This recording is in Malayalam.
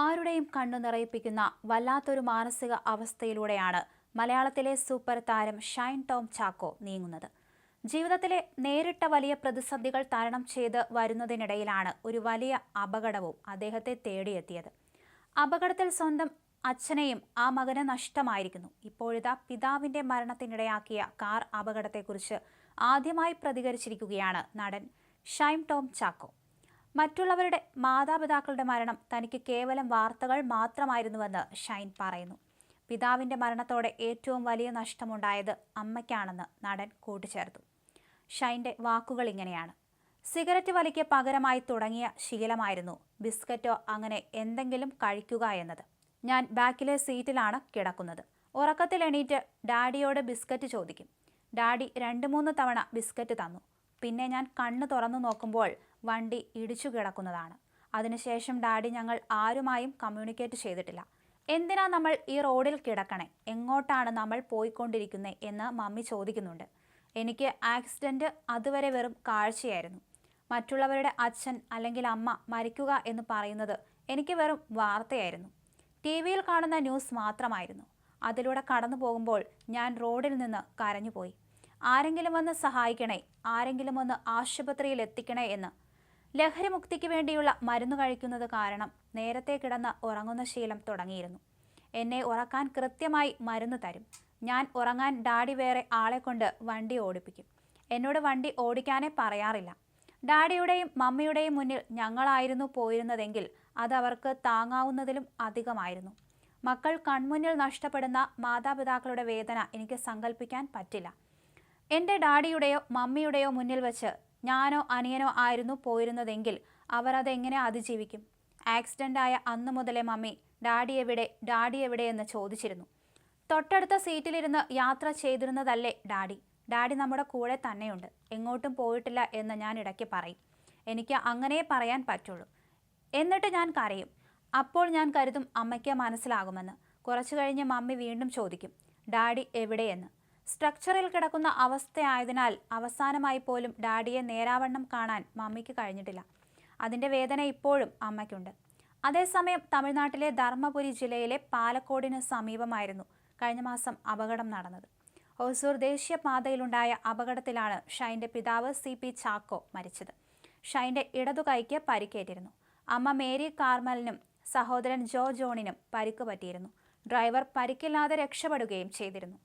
ആരുടെയും കണ്ണു നിറയിപ്പിക്കുന്ന വല്ലാത്തൊരു മാനസിക അവസ്ഥയിലൂടെയാണ് മലയാളത്തിലെ സൂപ്പർ താരം ഷൈൻ ടോം ചാക്കോ നീങ്ങുന്നത്. ജീവിതത്തിലെ നേരിട്ട വലിയ പ്രതിസന്ധികൾ തരണം ചെയ്ത് വരുന്നതിനിടയിലാണ് ഒരു വലിയ അപകടവും അദ്ദേഹത്തെ തേടിയെത്തിയത്. അപകടത്തിൽ സ്വന്തം അച്ഛനെയും ആ മകന് നഷ്ടമായിരിക്കുന്നു. ഇപ്പോഴിതാ പിതാവിന്റെ മരണത്തിനിടയാക്കിയ കാർ അപകടത്തെക്കുറിച്ച് ആദ്യമായി പ്രതികരിച്ചിരിക്കുകയാണ് നടൻ ഷൈം ടോം ചാക്കോ. മറ്റുള്ളവരുടെ മാതാപിതാക്കളുടെ മരണം തനിക്ക് കേവലം വാർത്തകൾ മാത്രമായിരുന്നുവെന്ന് ഷൈൻ പറയുന്നു. പിതാവിന്റെ മരണത്തോടെ ഏറ്റവും വലിയ നഷ്ടമുണ്ടായത് അമ്മയ്ക്കാണെന്ന് നടൻ കൂട്ടിച്ചേർത്തു. ഷൈന്റെ വാക്കുകൾ ഇങ്ങനെയാണ്. സിഗരറ്റ് വലിക്ക് പകരമായി തുടങ്ങിയ ശീലമായിരുന്നു. ബിസ്ക്കറ്റോ അങ്ങനെ എന്തെങ്കിലും കഴിക്കുക എന്നത്. ഞാൻ ബാക്കിലെ സീറ്റിലാണ് കിടക്കുന്നത്. ഉറക്കത്തിൽ എണീറ്റ് ഡാഡിയോട് ബിസ്ക്കറ്റ് ചോദിക്കും. ഡാഡി രണ്ട് മൂന്ന് തവണ ബിസ്ക്കറ്റ് തന്നു. പിന്നെ ഞാൻ കണ്ണ് തുറന്നു നോക്കുമ്പോൾ വണ്ടി ഇടിച്ചു കിടക്കുന്നതാണ്. അതിനുശേഷം ഡാഡി ഞങ്ങൾ ആരുമായും കമ്മ്യൂണിക്കേറ്റ് ചെയ്തിട്ടില്ല. എന്തിനാ നമ്മൾ ഈ റോഡിൽ കിടക്കണേ? എങ്ങോട്ടാണ് നമ്മൾ പോയിക്കൊണ്ടിരിക്കുന്നത് എന്ന് മമ്മി ചോദിക്കുന്നുണ്ട്. എനിക്ക് ആക്സിഡന്റ് അതുവരെ വെറും കാഴ്ചയായിരുന്നു. മറ്റുള്ളവരുടെ അച്ഛൻ അല്ലെങ്കിൽ അമ്മ മരിക്കുക എന്ന് പറയുന്നത് എനിക്ക് വെറും വാർത്തയായിരുന്നു. ടി വിയിൽ കാണുന്ന ന്യൂസ് മാത്രമായിരുന്നു. അതിലൂടെ കടന്നു പോകുമ്പോൾ ഞാൻ റോഡിൽ നിന്ന് കരഞ്ഞുപോയി. ആരെങ്കിലും വന്ന് സഹായിക്കണേ ആരെങ്കിലും ഒന്ന് ആശുപത്രിയിൽ എത്തിക്കണേ എന്ന്. ലഹരിമുക്തിക്ക് വേണ്ടിയുള്ള മരുന്ന് കഴിക്കുന്നത് കാരണം നേരത്തെ കിടന്ന ഉറങ്ങുന്ന ശീലം തുടങ്ങിയിരുന്നു. എന്നെ ഉറക്കാൻ കൃത്യമായി മരുന്ന് തരും. ഞാൻ ഉറങ്ങാൻ ഡാഡി വേറെ ആളെ കൊണ്ട് വണ്ടി ഓടിപ്പിക്കും. എന്നോട് വണ്ടി ഓടിക്കാനേ പറയാറില്ല. ഡാഡിയുടെയും മമ്മിയുടെയും മുന്നിൽ ഞങ്ങളായിരുന്നു പോയിരുന്നതെങ്കിൽ അത് അവർക്ക് താങ്ങാവുന്നതിലും അധികമായിരുന്നു. മക്കൾ കൺമുന്നിൽ നഷ്ടപ്പെടുന്ന മാതാപിതാക്കളുടെ വേദന എനിക്ക് സങ്കല്പിക്കാൻ പറ്റില്ല. എന്റെ ഡാഡിയുടെയോ മമ്മിയുടെയോ മുന്നിൽ വെച്ച് ഞാനോ അനിയനോ ആയിരുന്നു പോയിരുന്നതെങ്കിൽ അവർ അതെങ്ങനെ അതിജീവിക്കും? ആക്സിഡന്റ് ആയ അന്നു മുതലേ മമ്മി ഡാഡി എവിടെ? ഡാഡി എവിടെ? എന്ന് ചോദിച്ചിരുന്നു. തൊട്ടടുത്ത സീറ്റിലിരുന്ന് യാത്ര ചെയ്തിരുന്നതല്ലേ ഡാഡി. ഡാഡി നമ്മുടെ കൂടെ തന്നെയുണ്ട്. എങ്ങോട്ടും പോയിട്ടില്ല എന്ന് ഞാൻ ഇടയ്ക്ക് പറയും. എനിക്ക് അങ്ങനെ പറയാൻ പറ്റുള്ളൂ. എന്നിട്ട് ഞാൻ കരയും. അപ്പോൾ ഞാൻ കരുതും അമ്മയ്ക്ക് മനസ്സിലാകുമെന്ന്. കുറച്ചു കഴിഞ്ഞ് മമ്മി വീണ്ടും ചോദിക്കും ഡാഡി എവിടെയെന്ന് സ്ട്രക്ചറിൽ കിടക്കുന്ന അവസ്ഥയായതിനാൽ അവസാനമായി പോലും ഡാഡിയെ നേരാവണ്ണം കാണാൻ മമ്മിക്ക് കഴിഞ്ഞിട്ടില്ല. അതിന്റെ വേദന ഇപ്പോഴും അമ്മയ്ക്കുണ്ട്. അതേസമയം തമിഴ്നാട്ടിലെ ധർമ്മപുരി ജില്ലയിലെ പാലക്കോടിന് സമീപമായിരുന്നു കഴിഞ്ഞ മാസം അപകടം നടന്നത്. ഹൊസൂർ ദേശീയപാതയിലുണ്ടായ അപകടത്തിലാണ് ഷൈന്റെ പിതാവ് സി പി ചാക്കോ മരിച്ചത്. ഷൈന്റെ ഇടതുകൈക്ക് പരിക്കേറ്റിരുന്നു. അമ്മ മേരി കാർമലിനും സഹോദരൻ ജോ ജോണിനും പരിക്ക് പറ്റിയിരുന്നു. ഡ്രൈവർ പരിക്കില്ലാതെ രക്ഷപ്പെടുകയും ചെയ്തിരുന്നു.